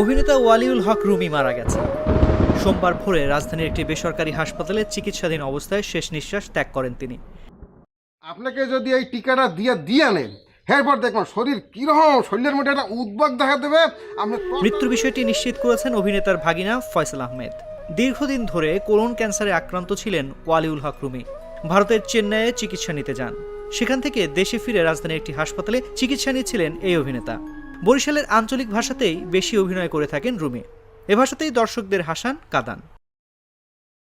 অভিনেতা ওয়ালিউল হক রুমি মারা গেছে। সোমবার ভোরে রাজধানীর একটি বেসরকারি হাসপাতালে চিকিৎসাধীন অবস্থায় শেষ নিঃশ্বাস ত্যাগ করেন তিনি। আপনাকে যদি এই টিকাটা দিয়ে দিয়ে নেন এরপর দেখবেন শরীর কীরকম শরীরের মধ্যে একটা উদ্বেগ দেখা দেবে। আপনি মৃত্যুর বিষয়টি নিশ্চিত করেছেন অভিনেতার ভাগিনা ফয়সাল আহমেদ। দীর্ঘদিন ধরে কোলন ক্যান্সারে আক্রান্ত ছিলেন ওয়ালিউল হক রুমি। ভারতের চেন্নাইয়ে চিকিৎসা নিতে যান। সেখান থেকে দেশে ফিরে রাজধানীর একটি হাসপাতালে চিকিৎসা নিচ্ছিলেন এই অভিনেতা। বরিশালের আঞ্চলিক ভাষাতেই বেশি অভিনয় করে থাকেন রুমি। এ ভাষাতেই দর্শকদের হাসান কাদান।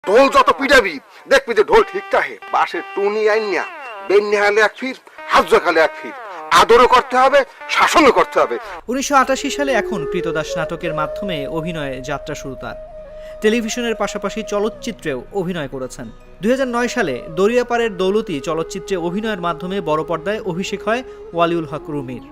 ঢোল যত পিটাবি দেখবি যে ঢোল ঠিকঠাক হে বাসের টুনি আইনিয়া বেনিহালে এক ফির হাজখালে এক ফির। আদরও করতে হবে শাসনও করতে হবে। উনিশশো আটাশি সালে এখন কৃতদাস নাটকের মাধ্যমে অভিনয়ে যাত্রা শুরু তার। টেলিভিশনের পাশাপাশি চলচ্চিত্রেও অভিনয় করেছেন। দুই নয় সালে দরিয়াপাড়ের দৌলতি চলচ্চিত্রে অভিনয়ের মাধ্যমে বড় পর্দায় অভিষেক হয় ওয়ালিউল হক রুমির।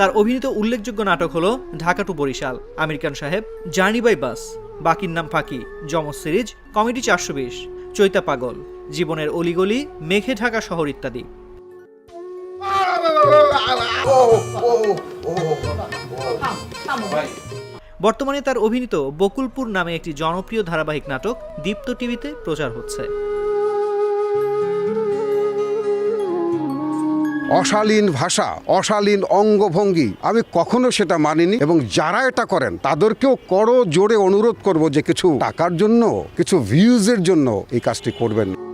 তার অভিনীত উল্লেখযোগ্য নাটক হলো ঢাকা টু বরিশাল, আমেরিকান সাহেব জার্নি বাই বাস, বাকির নাম ফাঁকি, যমজ সিরিজ, কমেডি চারশো বিশ, চৈতা পাগল, জীবনের অলিগলি, মেঘে ঢাকা শহর ইত্যাদি। বর্তমানে তার অভিনীত বকুলপুর নামে একটি জনপ্রিয় ধারাবাহিক নাটক দীপ্ত টিভিতে প্রচার হচ্ছে। অশালীন ভাষা, অশালীন অঙ্গভঙ্গি, আমি কখনো সেটা মানিনি এবং যারা এটা করেন, তাদেরকেও করো জোরে অনুরোধ করব যে কিছু টাকার জন্য, কিছু ভিউজের জন্য এই কাজটি করবেন না।